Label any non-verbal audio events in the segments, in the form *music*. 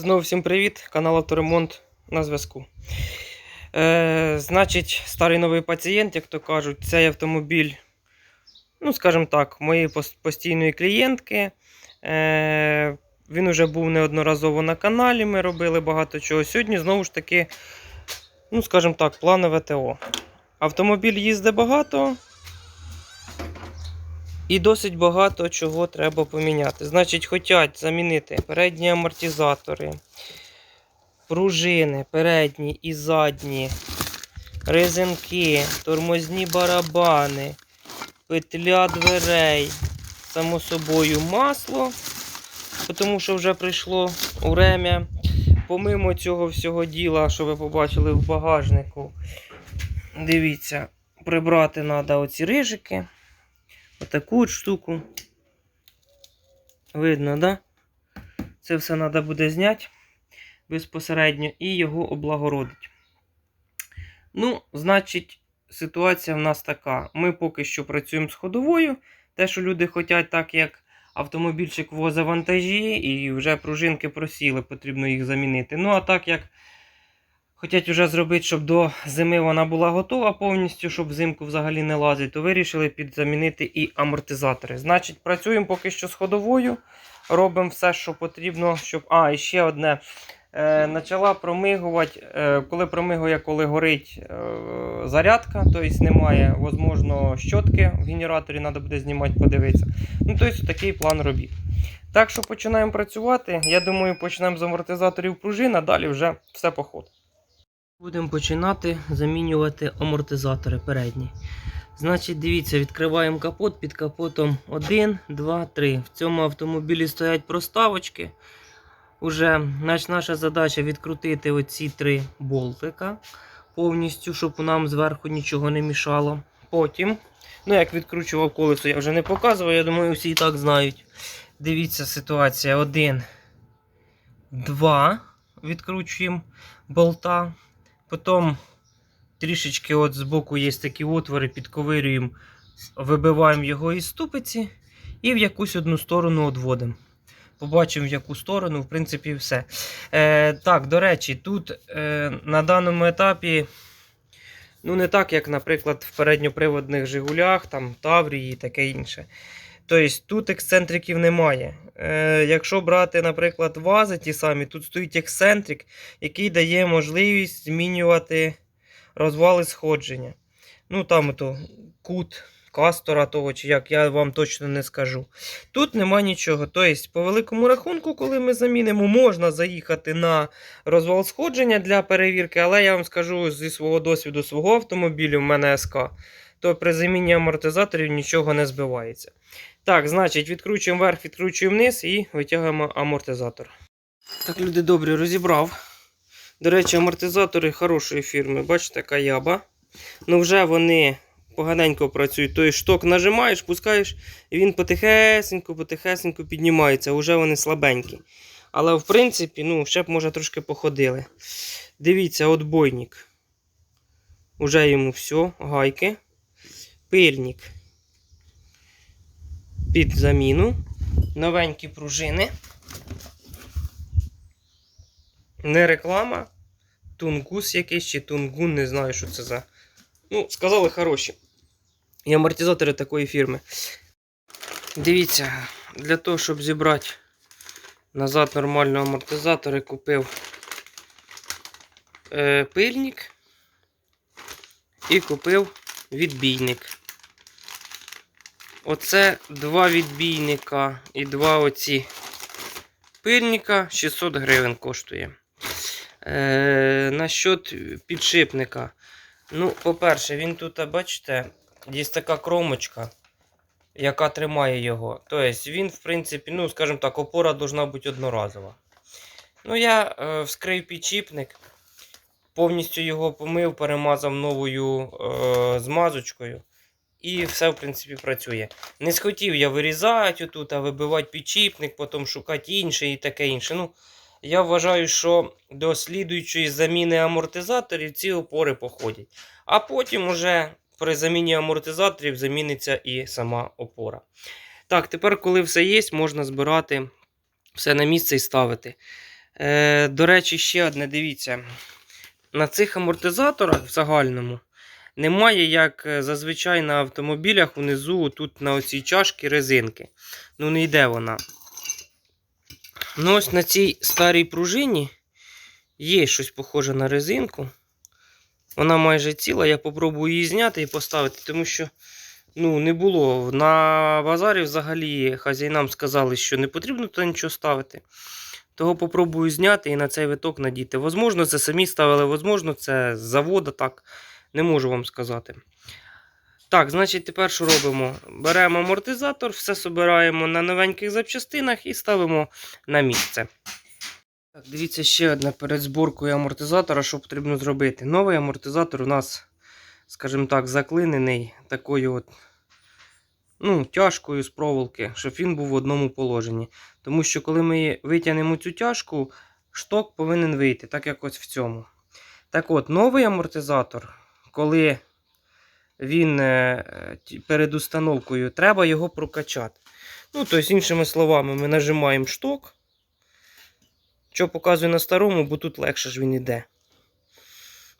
Знову всім привіт! Канал Авторемонт на зв'язку. Е, значить, старий новий пацієнт, як то кажуть, цей автомобіль, ну, скажімо так, моєї постійної клієнтки. Е, він уже був неодноразово на каналі, ми робили багато чого. Сьогодні знову ж таки, ну, скажімо так, планове ТО. Автомобіль їздить багато. І досить багато чого треба поміняти. Значить, хочуть замінити передні амортизатори, пружини, передні і задні, резинки, тормозні барабани, петля дверей, само собою масло, тому що вже прийшло время. Помимо цього всього діла, що ви побачили в багажнику, дивіться, прибрати треба оці рижики. Отаку от штуку. Видно, да? Це все треба буде зняти безпосередньо і його облагородити. Ну, значить, ситуація в нас така. Ми поки що працюємо з ходовою. Те, що люди хочуть, так як автомобільчик возить вантажі, і вже пружинки просіли, потрібно їх замінити. Ну, а так як Хотять вже зробити, щоб до зими вона була готова повністю, щоб взимку взагалі не лазить, то вирішили підзамінити і амортизатори. Значить, працюємо поки що з ходовою, робимо все, що потрібно, щоб. А, і ще одне. Е, Почала промигувати, е, коли промигує, коли горить е, зарядка, тобто немає можливо, щотки в генераторі, треба буде знімати, подивитися. Ну, тобто такий план робіт. Так що починаємо працювати. Я думаю, почнемо з амортизаторів пружин, а далі вже все по ходу. Будемо починати замінювати амортизатори передні. Значить, дивіться, відкриваємо капот під капотом 1, 2, 3. В цьому автомобілі стоять проставочки. Уже значить, наша задача відкрутити оці три болтика повністю, щоб нам зверху нічого не мішало. Потім, ну як відкручував колесо, я вже не показував, я думаю, всі і так знають. Дивіться, ситуація. Один, два. Відкручуємо болта. Потім трішечки от збоку є такі отвори, підковирюємо, вибиваємо його із ступиці і в якусь одну сторону відводимо. Побачимо, в яку сторону, в принципі, все. Е, так, до речі, тут е, на даному етапі, ну, не так, як, наприклад, в передньоприводних Жигулях, там, Таврії і таке інше. Тобто тут ексцентриків немає. Е, якщо брати, наприклад, вази ті самі, тут стоїть ексцентрик, який дає можливість змінювати розвали сходження. Ну, там ото кут кастора того, чи як, я вам точно не скажу. Тут нема нічого. Тобто, по великому рахунку, коли ми замінимо, можна заїхати на розвал сходження для перевірки, але я вам скажу зі свого досвіду свого автомобілю, в мене СК, то при заміні амортизаторів нічого не збивається. Так, значить, відкручуємо вверх, відкручуємо вниз і витягуємо амортизатор. Так, люди добрі, розібрав. До речі, амортизатори хорошої фірми. Бачите, Каяба. Ну вже вони поганенько працюють. Той шток нажимаєш, пускаєш, і він потихесенько, потихесенько піднімається. Уже вони слабенькі. Але в принципі, ну, ще б може трошки походили. Дивіться, отбойник. Уже йому все, гайки. Пильник під заміну. Новенькі пружини. Не реклама. Тунгус якийсь чи тунгун, не знаю, що це за. Ну, сказали хороші. І амортизатори такої фірми. Дивіться, для того, щоб зібрати назад нормально амортизатори, купив е, пильник і купив відбійник. Оце два відбійника і два оці пильника 600 гривень коштує. Е, Насчет підшипника. Ну, по-перше, він тут, бачите, є така кромочка, яка тримає його. Тобто він, в принципі, ну, скажімо так, опора должна бути одноразова. Ну, я е, вскрив підшипник, повністю його помив, перемазав новою е, змазочкою. І все, в принципі, працює. Не схотів я вирізати отут, а вибивати підчіпник, потім шукати інший і таке інше. Ну, я вважаю, що до слідуючої заміни амортизаторів ці опори походять. А потім уже при заміні амортизаторів заміниться і сама опора. Так, тепер, коли все є, можна збирати все на місце і ставити. Е, до речі, ще одне, дивіться. На цих амортизаторах в загальному немає, як е, зазвичай на автомобілях унизу, тут на оцій чашці резинки. Ну, не йде вона. Ну, ось на цій старій пружині є щось похоже на резинку. Вона майже ціла. Я попробую її зняти і поставити, тому що ну, не було. На базарі взагалі хазяїнам сказали, що не потрібно туди нічого ставити. Того попробую зняти і на цей виток надіти. Возможно, це самі ставили, возможно, це з завода так. Не можу вам сказати. Так, значить, тепер що робимо? Беремо амортизатор, все собираємо на новеньких запчастинах і ставимо на місце. Так, дивіться ще одне перед зборкою амортизатора, що потрібно зробити. Новий амортизатор у нас, скажімо так, заклинений такою от, ну, тяжкою з проволоки, щоб він був в одному положенні. Тому що коли ми витягнемо цю тяжку, шток повинен вийти, так як ось в цьому. Так от, новий амортизатор, коли він е, перед установкою, треба його прокачати. Ну, тобто, іншими словами, ми нажимаємо шток. Що показує на старому, бо тут легше ж він іде.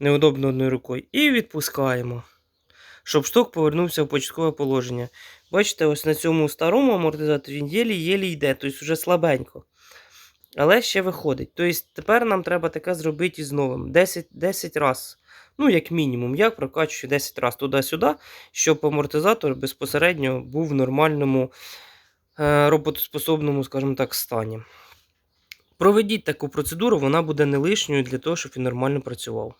Неудобно одною рукою. І відпускаємо. Щоб шток повернувся в початкове положення. Бачите, ось на цьому старому амортизаторі він єлі-єлі йде, тобто вже слабенько. Але ще виходить. Тобто тепер нам треба таке зробити із новим. 10, 10 разів. Ну, як мінімум, я прокачую 10 разів туди-сюди, щоб амортизатор безпосередньо був в нормальному е, роботоспособному, скажімо так, стані. Проведіть таку процедуру, вона буде не лишньою для того, щоб він нормально працював.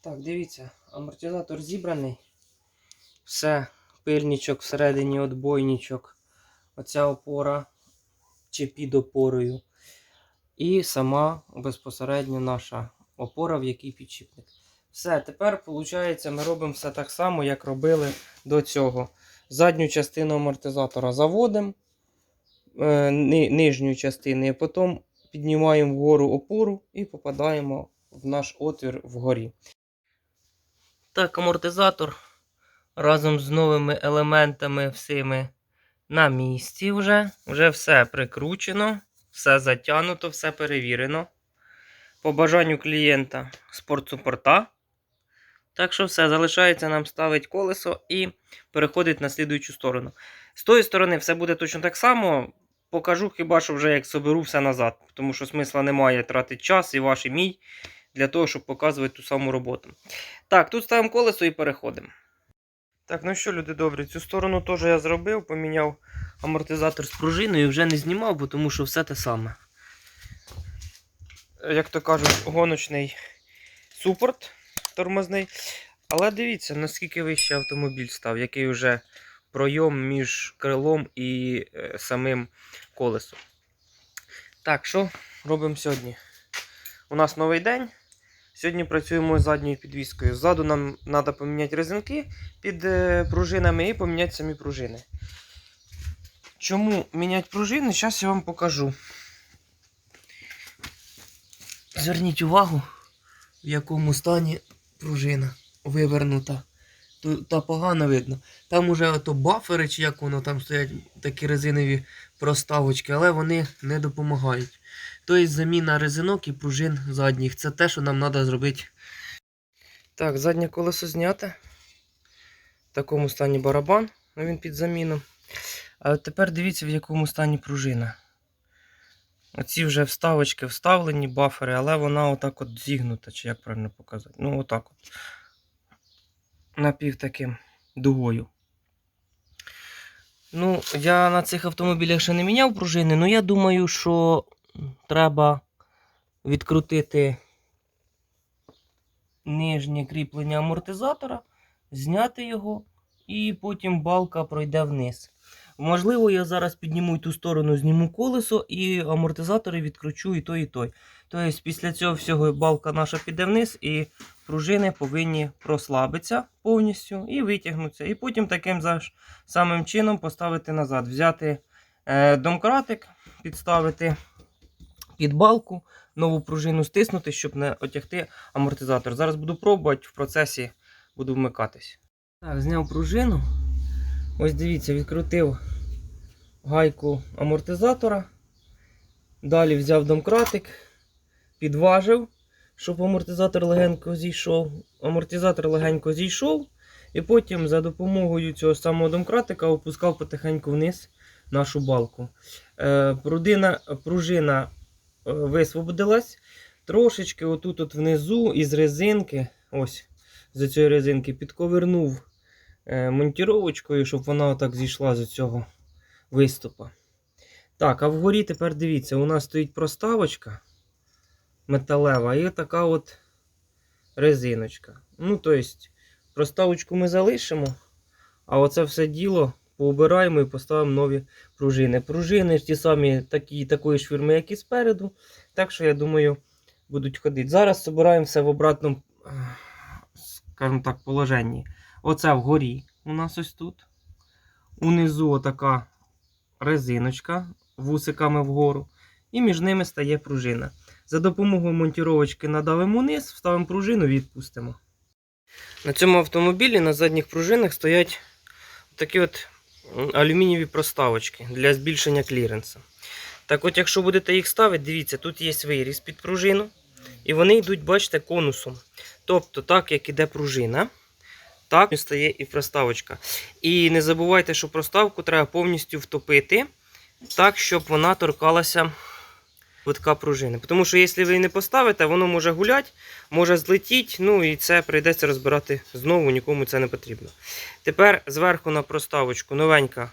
Так, дивіться, амортизатор зібраний. Все, пильничок всередині отбойничок. Оця опора чи під опорою. І сама безпосередньо наша опора, в якій підшипник. Все, тепер, виходить, ми робимо все так само, як робили до цього. Задню частину амортизатора заводимо е, ни- нижню частину, і потім піднімаємо вгору опору і попадаємо в наш отвір вгорі. Так, амортизатор разом з новими елементами всіми на місці вже. Вже все прикручено, все затягнуто, все перевірено. По бажанню клієнта спортсупорта. Так що все, залишається нам ставити колесо і переходить на слідуючу сторону. З тої сторони все буде точно так само. Покажу хіба що вже як соберу все назад, тому що смисла немає тратити час і ваш і мій для того, щоб показувати ту саму роботу. Так, тут ставимо колесо і переходимо. Так, ну що, люди добрі, цю сторону теж я зробив, поміняв амортизатор з пружиною, і вже не знімав, бо тому що все те саме. Як то кажуть, гоночний супорт тормозний. Але дивіться, наскільки вище автомобіль став, який вже пройом між крилом і е, самим колесом. Так, що робимо сьогодні? У нас новий день. Сьогодні працюємо з задньою підвіскою. Ззаду нам треба поміняти резинки під е, пружинами і поміняти самі пружини. Чому міняти пружини? Зараз я вам покажу. Зверніть увагу, в якому стані пружина вивернута. Ту- Та погано видно. Там уже ото бафери, чи як воно там стоять такі резинові проставочки, але вони не допомагають. Тобто заміна резинок і пружин задніх. Це те, що нам треба зробити. Так, заднє колесо зняте. В такому стані барабан, ну він під заміну. А тепер дивіться, в якому стані пружина. Оці вже вставочки вставлені, бафери, але вона отак от зігнута, чи як правильно показати. Ну, отак от. Напів таким дугою. Ну, я на цих автомобілях ще не міняв пружини, але я думаю, що треба відкрутити нижнє кріплення амортизатора, зняти його, і потім балка пройде вниз. Можливо, я зараз підніму ту сторону, зніму колесо і амортизатори відкручу і той, і той. Тобто, після цього всього балка наша піде вниз, і пружини повинні прослабитися повністю і витягнутися. І потім таким самим чином поставити назад. Взяти е, домкратик, підставити під балку, нову пружину стиснути, щоб не отягти амортизатор. Зараз буду пробувати, в процесі буду вмикатись. Так, зняв пружину. Ось дивіться, відкрутив гайку амортизатора. Далі взяв домкратик, підважив, щоб амортизатор легенько зійшов. Амортизатор легенько зійшов. І потім за допомогою цього самого домкратика опускав потихеньку вниз нашу балку. Е, пружина, пружина е, висвободилась. Трошечки отут от внизу із резинки, ось з цієї резинки, підковернув е, монтіровочкою, щоб вона отак зійшла з цього виступа. Так, а вгорі тепер дивіться, у нас стоїть проставочка металева і така от резиночка. Ну, тобто, проставочку ми залишимо, а оце все діло поубираємо і поставимо нові пружини. Пружини ж ті самі такі, такої ж фірми, як і спереду. Так що, я думаю, будуть ходити. Зараз збираємо все в обратному, скажімо так, положенні. Оце вгорі у нас ось тут. Унизу отака резиночка вусиками вгору. І між ними стає пружина. За допомогою монтіровочки надавимо вниз, вставимо пружину і відпустимо. На цьому автомобілі на задніх пружинах стоять такі от алюмінієві проставочки для збільшення кліренса. Так от, якщо будете їх ставити, дивіться, тут є виріз під пружину. І вони йдуть, бачите, конусом. Тобто, так як іде пружина, так стає і проставочка. І не забувайте, що проставку треба повністю втопити, так, щоб вона торкалася витка пружини. Тому що, якщо ви її не поставите, воно може гуляти, може злетіти, ну і це прийдеться розбирати знову, нікому це не потрібно. Тепер зверху на проставочку новенька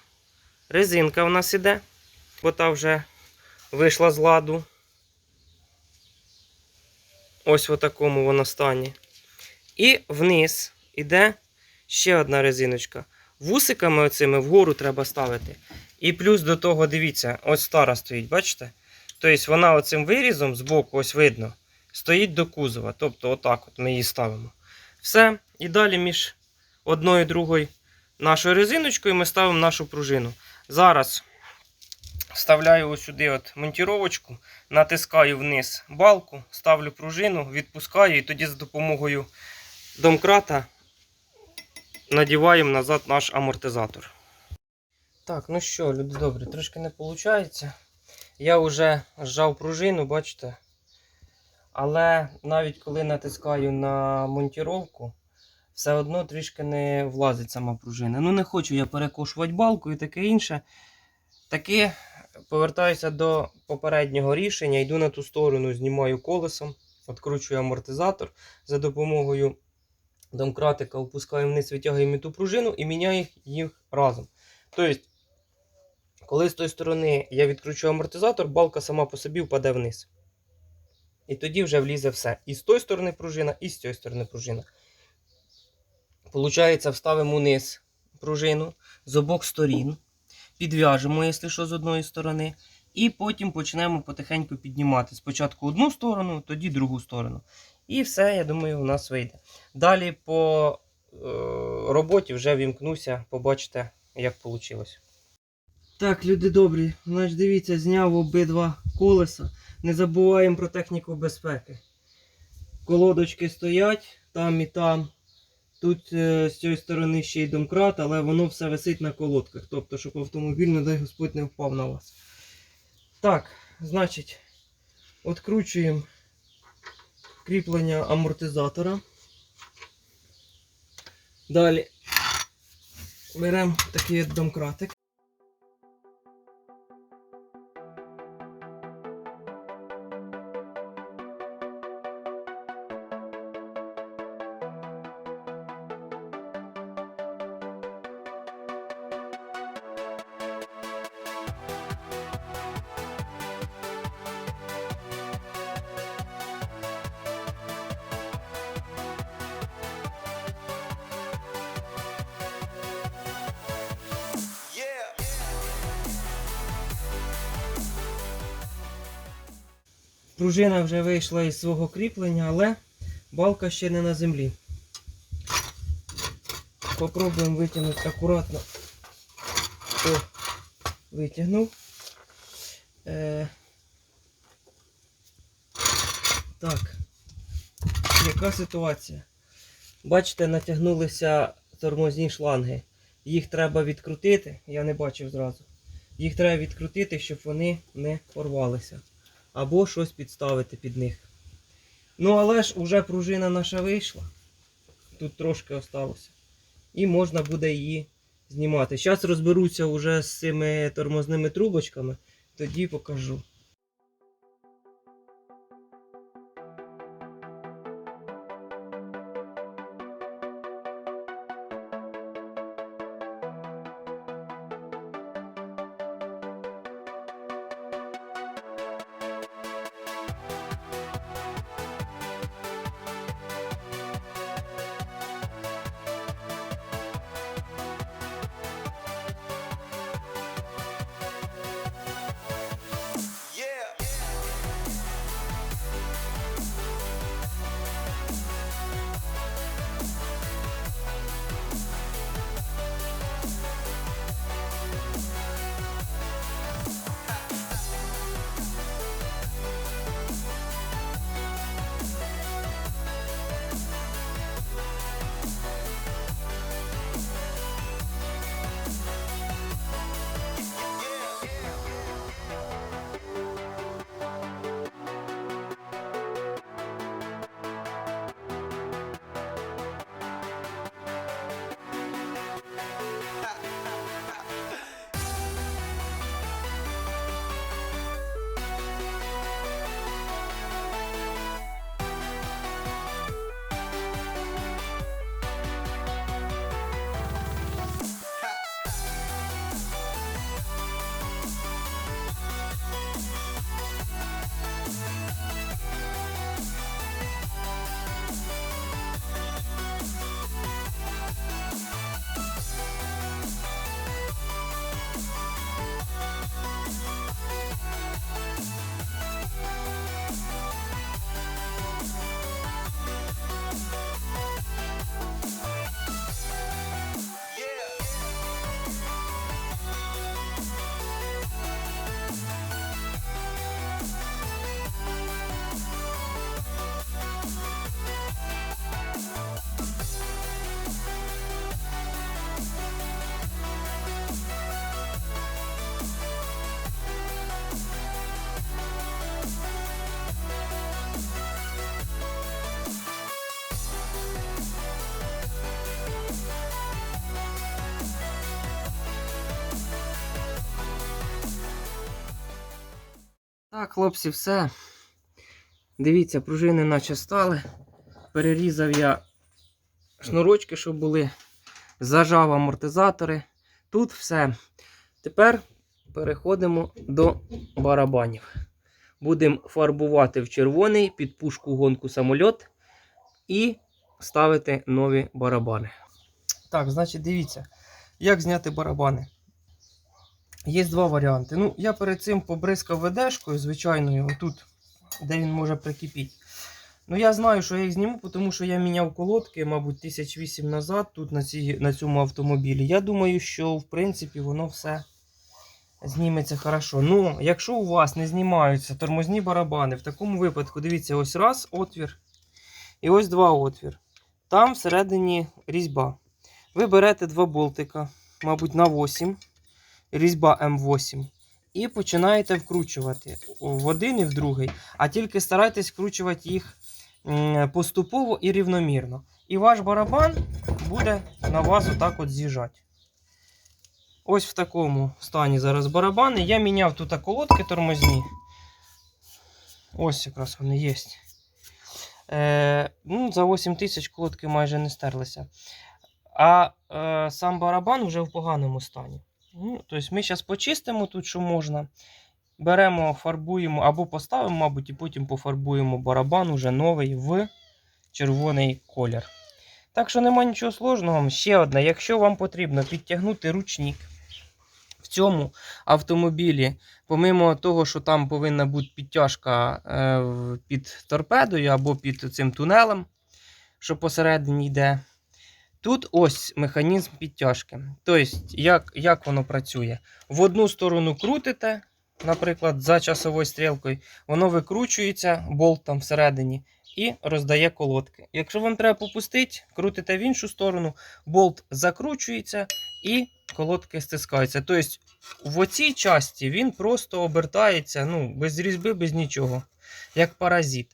резинка у нас іде, бо та вже вийшла з ладу. Ось в такому вона стані. І вниз іде ще одна резиночка. Вусиками оцими вгору треба ставити. І плюс до того, дивіться, ось стара стоїть, бачите? Тобто вона оцим вирізом з боку, ось видно, стоїть до кузова. Тобто, отак от ми її ставимо. Все. І далі між одною і другою нашою резиночкою ми ставимо нашу пружину. Зараз вставляю ось сюди от монтіровочку, натискаю вниз балку, ставлю пружину, відпускаю і тоді за допомогою домкрата надіваємо назад наш амортизатор. Так, ну що, люди добрі, трошки не виходить. Я вже зжав пружину, бачите. Але навіть коли натискаю на монтіровку, все одно трішки не влазить сама пружина. Ну, не хочу я перекошувати балку і таке інше. Таки повертаюся до попереднього рішення, йду на ту сторону, знімаю колесом, відкручую амортизатор за допомогою домкратика, опускаю вниз, витягуємо ту пружину і міняю їх разом. Тобто, коли з тої сторони я відкручу амортизатор, балка сама по собі впаде вниз. І тоді вже влізе все. І з тої сторони пружина, і з цієї сторони пружина. Получається, вставимо вниз пружину з обох сторін. Підв'яжемо, якщо що, з одної сторони. І потім почнемо потихеньку піднімати. Спочатку одну сторону, тоді другу сторону. І все, я думаю, у нас вийде. Далі по е, роботі вже вімкнуся, побачите, як вийшло. Так, люди добрі, значить дивіться, зняв обидва колеса. Не забуваємо про техніку безпеки. Колодочки стоять там і там. Тут е, з цієї сторони ще й домкрат, але воно все висить на колодках. Тобто, щоб автомобіль, не дай Господь, не впав на вас. Так, значить, відкручуємо кріплення амортизатора. Далі беремо такий домкратик. Пружина вже вийшла із свого кріплення, але балка ще не на землі. Попробуємо витягнути акуратно. О, витягнув. Е, так. Яка ситуація? Бачите, натягнулися тормозні шланги. Їх треба відкрутити, я не бачив зразу. Їх треба відкрутити, щоб вони не порвалися. Або щось підставити під них. Ну, але ж уже пружина наша вийшла. Тут трошки осталося. І можна буде її знімати. Зараз розберуся вже з цими тормозними трубочками, тоді покажу. Так, хлопці, все. Дивіться, пружини наче стали. Перерізав я шнурочки, щоб були. Зажав амортизатори. Тут все. Тепер переходимо до барабанів. Будемо фарбувати в червоний під пушку гонку самольот і ставити нові барабани. Так, значить, дивіться, як зняти барабани. Є два варіанти. Ну, я перед цим побризкав ведешкою, звичайною, отут, де він може прикипіти. Ну, я знаю, що я їх зніму, тому що я міняв колодки, мабуть, тисяч вісім назад тут на, цій, на цьому автомобілі. Я думаю, що в принципі воно все зніметься хорошо. Ну, якщо у вас не знімаються тормозні барабани, в такому випадку, дивіться, ось раз отвір і ось два отвір. Там всередині різьба. Ви берете два болтика, мабуть, на 8 різьба М8. І починаєте вкручувати в один і в другий. А тільки старайтесь вкручувати їх поступово і рівномірно. І ваш барабан буде на вас отак от з'їжджати. Ось в такому стані зараз барабани. Я міняв тут колодки тормозні. Ось якраз вони є. Е, ну, за 8 тисяч колодки майже не стерлися. А е, сам барабан вже в поганому стані. Ну, тобто ми зараз почистимо тут, що можна. Беремо, фарбуємо або поставимо, мабуть, і потім пофарбуємо барабан уже новий в червоний колір. Так що нема нічого сложного. Ще одне, якщо вам потрібно підтягнути ручник в цьому автомобілі, помимо того, що там повинна бути підтяжка е, під торпедою або під цим тунелем, що посередині йде. Тут ось механізм підтяжки. Тобто, як, як воно працює? В одну сторону крутите, наприклад, за часовою стрілкою, воно викручується болтом всередині і роздає колодки. Якщо вам треба попустити, крутите в іншу сторону, болт закручується і колодки стискаються. Тобто в оцій часті він просто обертається, ну, без різьби, без нічого, як паразит.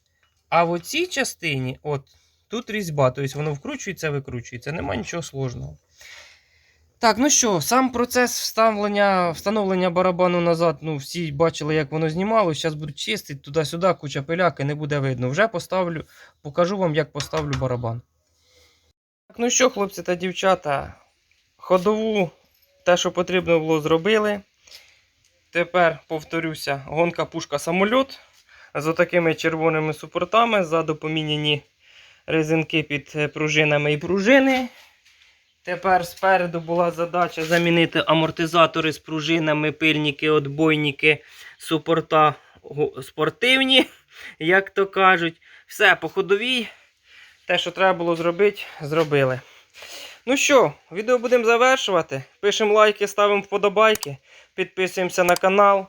А в оцій частині, от, тут різьба, тобто воно вкручується, викручується, нема нічого сложного. Так, ну що, сам процес вставлення, встановлення барабану назад, ну, всі бачили, як воно знімалося. Зараз буду чистити туди-сюди, куча пиляки, не буде видно. Вже поставлю, покажу вам, як поставлю барабан. Так, ну що, хлопці та дівчата, ходову, те, що потрібно було, зробили. Тепер повторюся, гонка пушка самольот з отакими червоними супортами, ззаду поміняні резинки під е, пружинами і пружини. Тепер спереду була задача замінити амортизатори з пружинами, пильники, отбойники, супорта спортивні, *laughs* як то кажуть. Все по ходовій. Те, що треба було зробити, зробили. Ну що, відео будемо завершувати. Пишемо лайки, ставимо вподобайки, підписуємося на канал.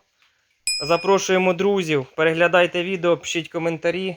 Запрошуємо друзів, переглядайте відео, пишіть коментарі.